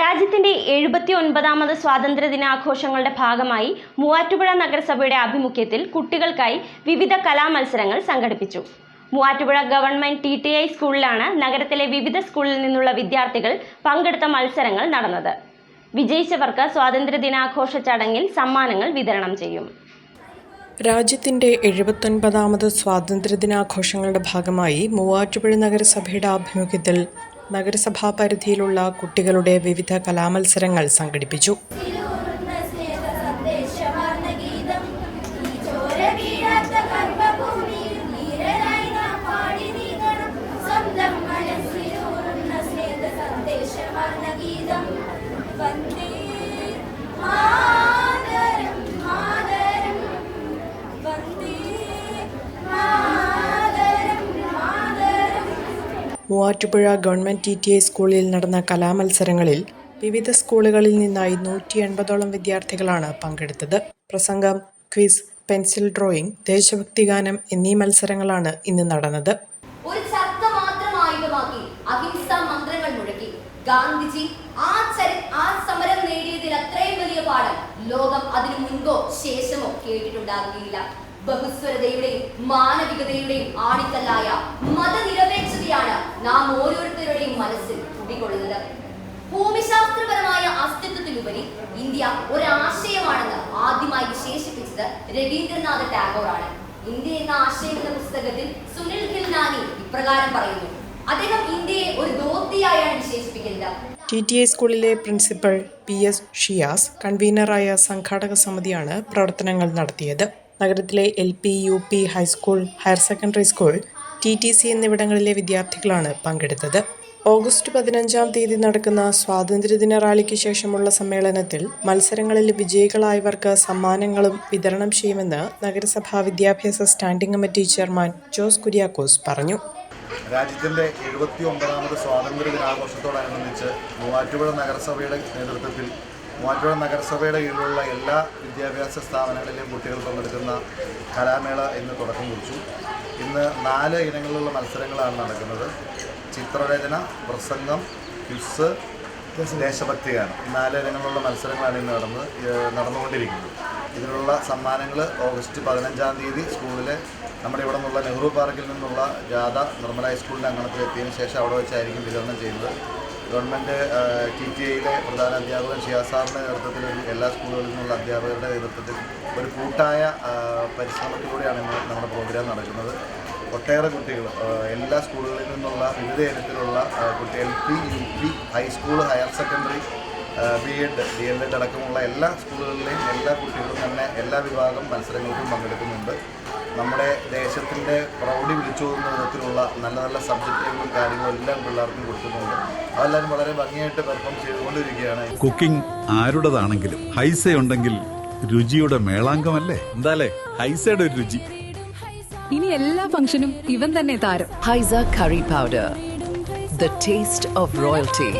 രാജ്യത്തിന്റെ എഴുപത്തി ഒൻപതാമത് സ്വാതന്ത്ര്യ ദിനാഘോഷങ്ങളുടെ ഭാഗമായി മൂവാറ്റുപുഴ നഗരസഭയുടെ ആഭിമുഖ്യത്തിൽ കുട്ടികൾക്കായി വിവിധ കലാമത്സരങ്ങൾ സംഘടിപ്പിച്ചു. Muvattupuzha government T T I സ്കൂളിലാണ് നഗരത്തിലെ വിവിധ സ്കൂളിൽ നിന്നുള്ള വിദ്യാർത്ഥികൾ പങ്കെടുത്ത മത്സരങ്ങൾ നടന്നത്. വിജയിച്ചവർക്ക് സ്വാതന്ത്ര്യ ദിനാഘോഷ ചടങ്ങിൽ സമ്മാനങ്ങൾ വിതരണം ചെയ്യും. രാജ്യത്തിന്റെ എഴുപത്തൊൻപതാമത് സ്വാതന്ത്ര്യദിനാഘോഷങ്ങളുടെ ഭാഗമായി മൂവാറ്റുപുഴ നഗരസഭയുടെ ആഭിമുഖ്യത്തിൽ നഗരസഭാ പരിധിയിലുള്ള കുട്ടികളുടെ വിവിധ കലാമത്സരങ്ങൾ സംഘടിപ്പിച്ചു. Muvattupuzha government T T I സ്കൂളിൽ നടന്ന കലാമത്സരങ്ങളിൽ വിവിധ സ്കൂളുകളിൽ നിന്നായി നൂറ്റി എൺപതോളം വിദ്യാർത്ഥികളാണ് പങ്കെടുത്തത്. പ്രസംഗം ക്വിസ് പെൻസിൽ ഡ്രോയിങ് ദേശഭക്തി ഗാനം എന്നീ മത്സരങ്ങളാണ് ഇന്ന് നടന്നത്. ലോകം അതിനു മുൻപോ ശേഷമോ കേട്ടിട്ടുണ്ടാകുകയില്ല. ബഹുസ്വരതയുടെയും മാനവികതയുടെയും ആണിക്കല്ലായ മതനിരപേക്ഷതയാണ് നാം ഓരോരുത്തരുടെയും മനസ്സിൽ കുടികൊള്ളുന്നത് ഭൂമിശാസ്ത്രപരമായ അസ്തിത്വത്തിലുപരി ഇന്ത്യ ഒരാശയമാണെന്ന് ആദ്യമായി വിശേഷിപ്പിച്ചത് രവീന്ദ്രനാഥ് ടാഗോറാണ് ഇന്ത്യ എന്ന ആശയം എന്ന പുസ്തകത്തിൽ സുനിൽ ഖിൽനാനി ഇപ്രകാരം പറയുന്നു. അദ്ദേഹം ഇന്ത്യയെ ഒരു ദോത്തിയായാണ് വിശേഷിപ്പിക്കുന്നത്. ടി ടി ഐ സ്കൂളിലെ പ്രിൻസിപ്പൽ പി എസ് ഷിയാസ് കൺവീനറായ സംഘാടക സമിതിയാണ് പ്രവർത്തനങ്ങൾ നടത്തിയത്. നഗരത്തിലെ L P U P high school higher secondary school T T C എന്നിവിടങ്ങളിലെ വിദ്യാർത്ഥികളാണ് പങ്കെടുത്തത്. ഓഗസ്റ്റ് പതിനഞ്ചാം തീയതി നടക്കുന്ന സ്വാതന്ത്ര്യദിന റാലിക്ക് ശേഷമുള്ള സമ്മേളനത്തിൽ മത്സരങ്ങളിൽ വിജയികളായവർക്ക് സമ്മാനങ്ങളും വിതരണം ചെയ്യുമെന്ന് നഗരസഭാ വിദ്യാഭ്യാസ standing committee chairman Jose Kuriakose പറഞ്ഞു. രാജ്യത്തിന്റെ എഴുപത്തി ഒമ്പതാമത് സ്വാതന്ത്ര്യ ദിനാഘോഷത്തോടനുബന്ധിച്ച് മൂവാറ്റുപുഴ നഗരസഭയുടെ നേതൃത്വത്തിൽ മൂവാറ്റുപുഴ നഗരസഭയുടെ കീഴിലുള്ള എല്ലാ വിദ്യാഭ്യാസ സ്ഥാപനങ്ങളിലെയും കുട്ടികൾ പങ്കെടുക്കുന്ന കലാമേള ഇന്ന് തുടക്കം കുറിച്ചു. ഇന്ന് നാല് ഇനങ്ങളിലുള്ള മത്സരങ്ങളാണ് നടക്കുന്നത്. ചിത്രരചന പ്രസംഗം ക്വിസ് ദേശഭക്തിയാണ് നാല് ഇനങ്ങളിലുള്ള മത്സരങ്ങളാണ് ഇന്ന് നടന്നത് നടന്നുകൊണ്ടിരിക്കുന്നത്. ഇതിനുള്ള സമ്മാനങ്ങൾ ഓഗസ്റ്റ് പതിനഞ്ചാം തീയതി സ്കൂളിലെ നമ്മുടെ ഇവിടെ നിന്നുള്ള നെഹ്റു പാർക്കിൽ നിന്നുള്ള ജാഥ നിർമ്മല ഹൈസ്കൂളിന്റെ അങ്കണത്തിലെത്തിയതിനു ശേഷം അവിടെ വെച്ചായിരിക്കും വിതരണം ചെയ്യുന്നത്. ഗവൺമെന്റ് ടി ടി ഐയിലെ പ്രധാന അധ്യാപകൻ ഷിയാസാറിന്റെ നേതൃത്വത്തിൽ എല്ലാ സ്കൂളുകളിൽ നിന്നുള്ള അധ്യാപകരുടെ നേതൃത്വത്തിൽ ഒരു കൂട്ടായ പരിശ്രമത്തിലൂടെയാണ് ഇന്ന് നമ്മുടെ പ്രോഗ്രാം നടക്കുന്നത്. ഒട്ടേറെ കുട്ടികൾ എല്ലാ സ്കൂളുകളിൽ നിന്നുള്ള വിവിധ ഇനത്തിലുള്ള കുട്ടി L P U P high school higher secondary B Ed D L Ed അടക്കമുള്ള എല്ലാ സ്കൂളുകളിലെയും എല്ലാ കുട്ടികളും തന്നെ എല്ലാ വിഭാഗം മത്സരങ്ങൾക്കും പങ്കെടുക്കുന്നുണ്ട്. നമ്മുടെ ദേശത്തിന്റെ പ്രൗഢി വിളിച്ചോതുന്ന വിധത്തിലുള്ള നല്ല നല്ല സബ്ജക്റ്റുകളും കാര്യങ്ങളും എല്ലാം പിള്ളേർക്കും കൊടുക്കുന്നുണ്ട്. അതെല്ലാവരും വളരെ ഭംഗിയായിട്ട് പെർഫോം ചെയ്തുകൊണ്ടിരിക്കുകയാണ്. കുക്കിംഗ് ആരുടേതാണെങ്കിലും ഹൈസ ഉണ്ടെങ്കിൽ രുചിയുടെ മേളാങ്കമല്ലേ? എന്താലേ? ഹൈസയുടെ ഒരു രുചി. ഇനി എല്ലാ ഫംഗ്ഷനും ഇവൻ തന്നെ താരം. Haiza curry powder the taste of royalty.